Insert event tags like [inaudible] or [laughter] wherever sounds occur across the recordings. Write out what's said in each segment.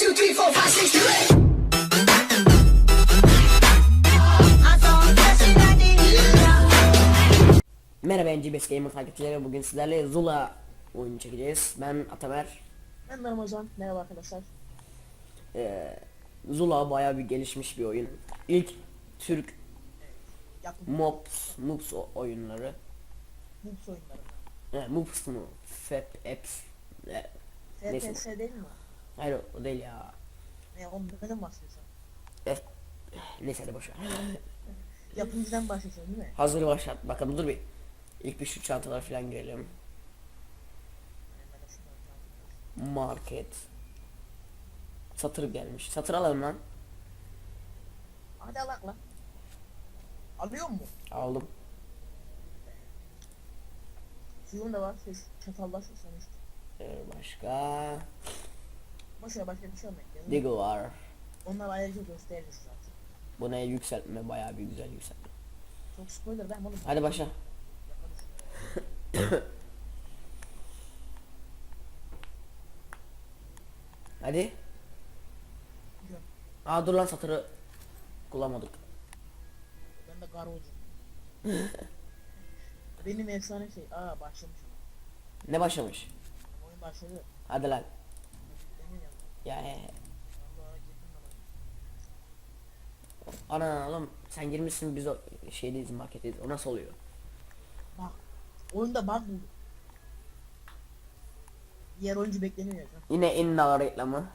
two, three, four, five, six, seven, eight. Merhaba NGBS Gamer takipçileri bugün sizlerle Zula oyunu çekeceğiz. Ben Atamer. Ben Hocam. Merhaba arkadaşlar. Ee, Zula bayağı bir gelişmiş bir oyun. İlk Türk Yapım Mops, Mops o- oyunları. Bulls oyunları. He, Mops mu? Fep, Apps. Ee, Neyse. FPS değil mi? Hayır o değil ya. Ne oğlum neden bahsediyorsun? F, neyse de boşver. Yapımcıdan bahsediyorsun değil mi? Hazır başlat bakalım dur bir. İlk bir şu çantalar falan alacağım. Market. Satır gelmiş. Satır alalım lan. Hadi alak lan. Alıyor mu? Aldım. Suyum da var. Siz çatallar susamış. Ee, başka. Başka başka bir şey olmak. Diggle var. Onlar ayrıca gösteririz zaten. Bu ne yükseltme bayağı bir güzel yükseltme. Çok spoiler ben oğlum. Hadi başla. [coughs] Hadi. Biliyorum. Aa dur lan satırı kullanmadık. Ben de garocum. [laughs] Benim efsane şey. Aa başlamış. Ne başlamış? Oyun başladı. Hadi lan. Demiyor ya. Ya he he. Vallahi girdim ama. Ana oğlum sen girmişsin biz o şeydeyiz marketteyiz. O nasıl oluyor? Bak. Oyunda bug buldu. Diğer oyuncu bekleniyor ya. Yine Innova reklamı.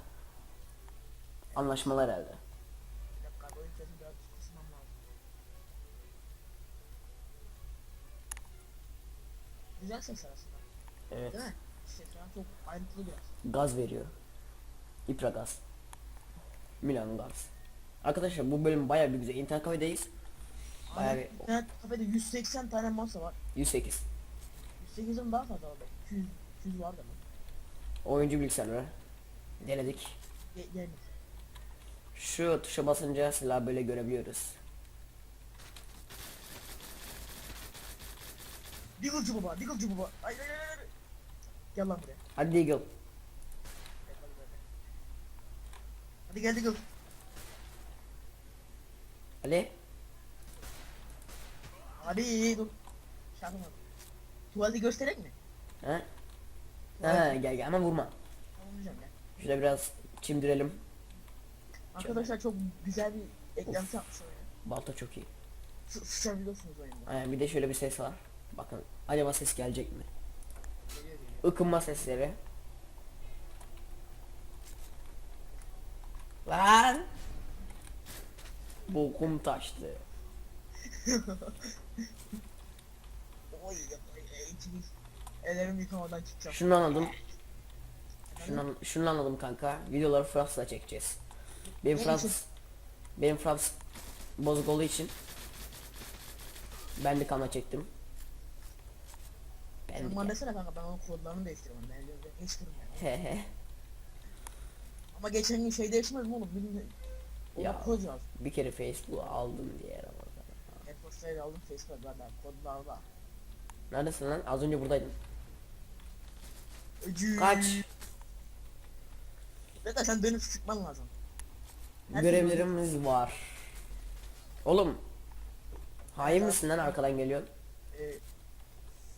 Anlaşmalar herhalde. Bir dakika oyun sesini biraz kısmam lazım. Güzel ses aslında. Evet. Değil mi? Ses falan çok ayrıntılı biraz. Gaz veriyor. İpra gaz. Milan gaz. Arkadaşlar bu bölüm bayağı bir güzel. İnternet kafedeyiz. Aynen. bir İnternet kafede 180 tane masa var. 108. 108'in daha fazla var. 200, 200 var da mı? Oyuncu bilgisayarı. Denedik. Ge gelmiş. Şu tuşa basınca silah böyle görebiliyoruz. Diggle'cı baba, Diggle'cı baba. Ay ay ay. ay. Gel lan buraya. Hadi Deagle. Gel lan buraya. Hadi gel Diggle. Ali. Hadi dur. Şarkı var. Tuvalete gösterek mi? Ha? Ha gel gel ama vurma. Tamamlayacağım ya. Şöyle biraz çimdirelim. Arkadaşlar çok güzel bir eklenti yapmış oyuna. Balta çok iyi. Sı- Sıçabiliyorsunuz oyunda. Aynen bir de şöyle bir ses var. Bakın acaba ses gelecek mi? Geliyor geliyor. Ikınma sesleri. Lan! Bokum taştı. Oy ikimiz. Ellerimi yıkamadan çıkacağım. Şunu anladım. Şunu, an- şunu anladım kanka. Videoları Fransızca çekeceğiz. Benim Ne Fransız benim Fransız bozuk olduğu için ben de kanla çektim. Ben Sen bana de. desene kanka ben onun kodlarını değiştiriyorum. Ben yani. He he. Ama geçen gün şey değiştirmedim oğlum. Bilmiyorum. Ya. Yaz. Bir kere Facebook'u aldım diye Ramazan. Hep postayı aldım Facebook benden kodlarda. Neredesin lan? Az önce buradaydın. Öcü. Kaç. Ve de sen dönüp sıkman lazım. Her Görevlerimiz var. Oğlum. Hain misin lan arkadan geliyor? Ee,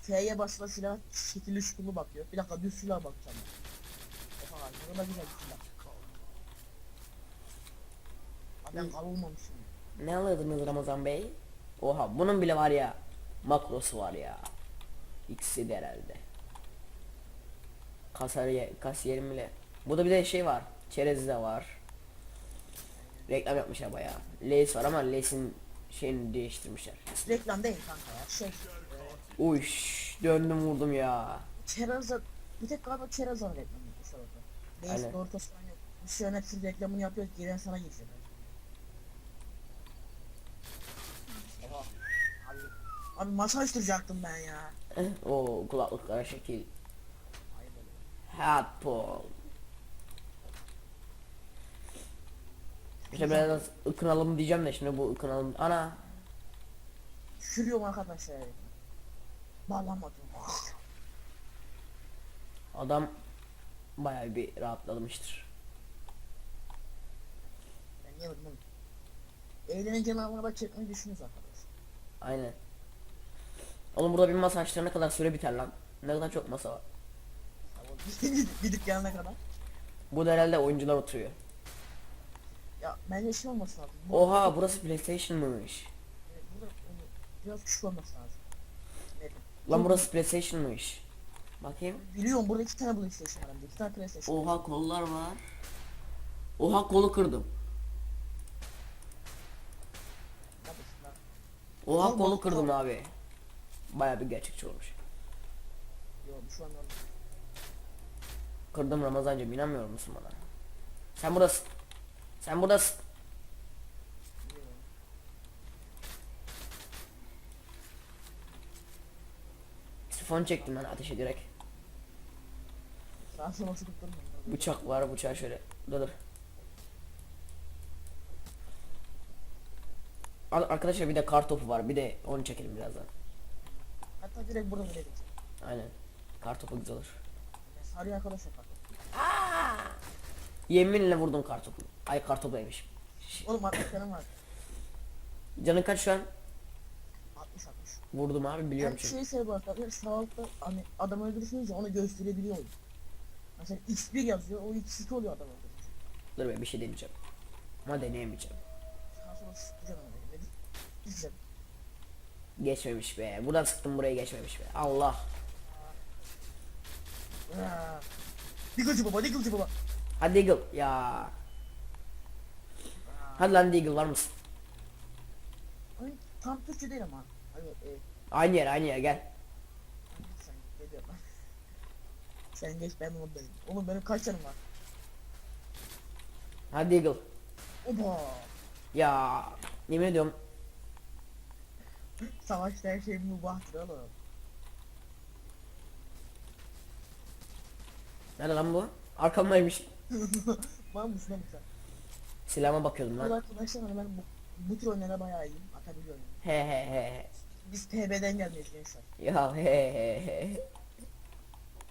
F'ye basılı silah şekilli şukulu bakıyor. Bir dakika düz silah bakacağım. O kadar. Bu da güzel bir silah. Ben kavulmamışım. Ne alırdınız Ramazan Bey? Oha bunun bile var ya. Makrosu var ya. İkisi de herhalde. Kasariye, kasiyerim bile. Burada bir de şey var. Çerez de var. Reklam yapmışlar bayağı. Lace var ama Lace'in şeyini değiştirmişler. Reklam değil kanka ya. Şey. E, Uyş döndüm vurdum ya. Çerez'a bir tek galiba Çerez'a reklam yapmışlar orada. Aynen. Neyse doğru falan yok. Biz şu an hepsinin reklamını yapıyoruz. Giren sana geçiyor. Oha. Abi, abi masa açtıracaktım ben ya. Eh, o kulaklıklara şekil. Paul. İşte biraz ıkınalım diyeceğim de şimdi bu ıkınalım. Ana. Düşürüyorum arkadaşlar. Bağlanmadım. Adam bayağı bir rahatlamıştır. Niye vurdum? Eğlenince araba çekmeyi düşünüyoruz arkadaş. Aynen. Oğlum burada bir masa açtığına kadar süre biter lan. Ne kadar çok masa var. Gidip, gelene kadar. Burada herhalde oyuncular oturuyor. Ya bence şey olması lazım. Bu- Oha burası PlayStation'mış. Evet, burada e, biraz küçük olması lazım. Evet. Lan burası PlayStation'mış. Bakayım. Biliyorum burada iki tane PlayStation var hem de. İki tane PlayStation. Oha kollar var. Oha kolu kırdım. Lan. Oha Kol kolu kırdım abi. Baya bir gerçekçi olmuş. Yok şu an normal. Kırdım Ramazancım inanmıyor musun bana? Sen buradasın. Sen buradasın. Sifon çektim ben ateş ederek. Sağa sola sıkıp. Bıçak var bıçağı şöyle. Dur dur. Arkadaşlar bir de kar topu var. Bir de onu çekelim birazdan. Hatta direkt burada geçelim. Aynen. Kar topu güzel olur. Sarı arkadaş yapar. Yeminle vurdum kar topu. Ay kar topuymuş. Oğlum 60 canım var. [clears throat] Canın kaç şu an? 60 60. Vurdum abi biliyorum Yani çünkü. şey sebebi arkadaşlar sağ altta hani adam öldürürsünüz ya onu gösterebiliyor. Mesela X1 yazıyor o X2 oluyor adam öldürünce. Dur be bir şey deneyeceğim. Ama deneyemeyeceğim. Sağa sola sıkacağım onu. Dedim. Geçmemiş be. Buradan sıktım buraya geçmemiş be. Allah. Diggle'cı baba Diggle'cı baba. Hadi Deagle. Ya. Hadi lan Deagle var mısın? Hani tam Türkçe değil ama. Hani e, Aynı yer aynı yer gel. sen geliyorum ben. Sen geç ben oradayım. Oğlum benim kaç canım var? Hadi Deagle. Oba. Ya. Yemin ediyorum. Savaşta her şey mübahtır oğlum. Nerede lan bu? Arkamdaymış. [laughs] Var mısın lan sen? Silahıma bakıyordum lan. arkadaşlar ben bu, bu tür oyunlara bayağı iyiyim. Atabiliyorum. He he he he. Biz TB'den gelmeyiz gençler. Ya he he he.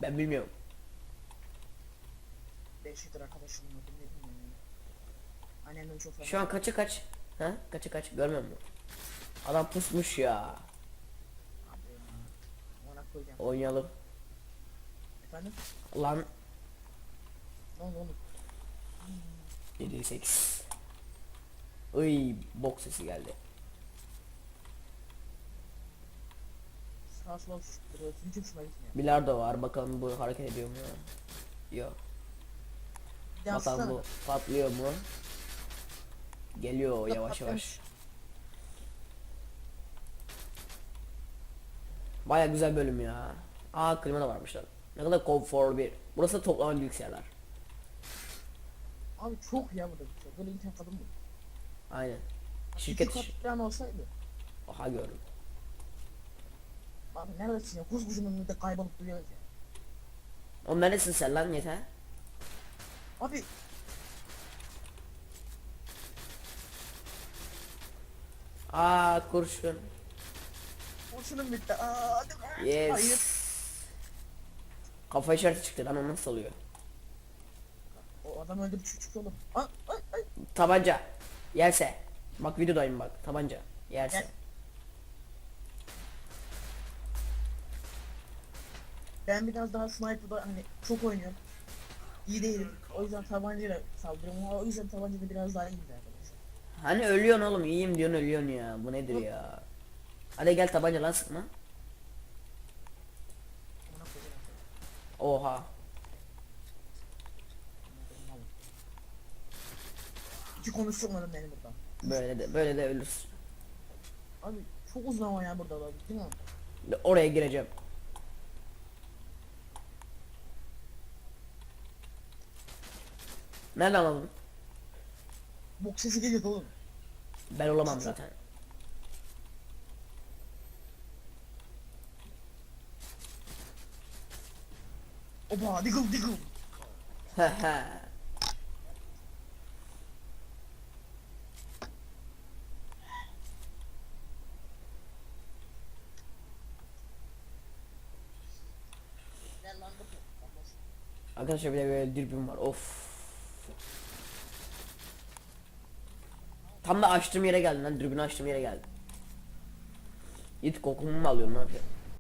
Ben bilmiyorum. 5 yıldır ne bilmiyorum. Annemden çok. Şu an kaça kaç? Ha? Kaça kaç? Görmüyor musun? Adam pusmuş ya. Ona koyacağım. Oynayalım. Efendim? Lan Ne oldu oğlum? 7 8. Iy bok sesi geldi. Sola hoşuma gitmiyor. Bilardo var. Bakalım bu hareket ediyor mu? Yok. Bakalım bu patlıyor mu? Geliyor yavaş yavaş. Baya güzel bölüm ya. Aa klima da varmış lan. Ne kadar konfor bir. Burası da toplama bilgisayarlar. Abi çok ya burada bir şey. Böyle internet kadın mı? Aynen. Şirket işi. falan olsaydı. Aha gördüm. Abi neredesin ya? Koskocaman önünde kaybolup duruyoruz ya. Oğlum neredesin sen lan yeter? Abi Aa kurşun. Kurşunum bitti. Aa hadi be. Yes. Hayır. Kafa işareti çıktı lan o nasıl oluyor? O adam öldü bir çocuk oğlum. Aa, ay, ay. Tabanca. Yerse. Bak videodayım bak. Tabanca. Yerse. Gel. Ben biraz daha sniper'da hani çok oynuyorum. İyi değilim. O yüzden tabancayla saldırıyorum. O yüzden tabancada biraz daha iyiyim arkadaşlar. Hani ölüyorsun oğlum iyiyim diyorsun ölüyorsun ya. Bu nedir ya? Hadi gel tabanca lan sıkma. Oha. Hiç konuşturmadım beni burada. Böyle de böyle de ölürsün. Abi çok uzun ama ya burada abi değil mi? Oraya gireceğim. Nereden alalım? Bok sesi geliyor oğlum. Ben olamam zaten. Oba diggle diggle. Arkadaşlar bir de böyle dürbün var. Of. Tam da açtığım yere geldin lan dürbünü açtığım yere geldin. Git kokumu mu alıyorsun ne yapıyorsun?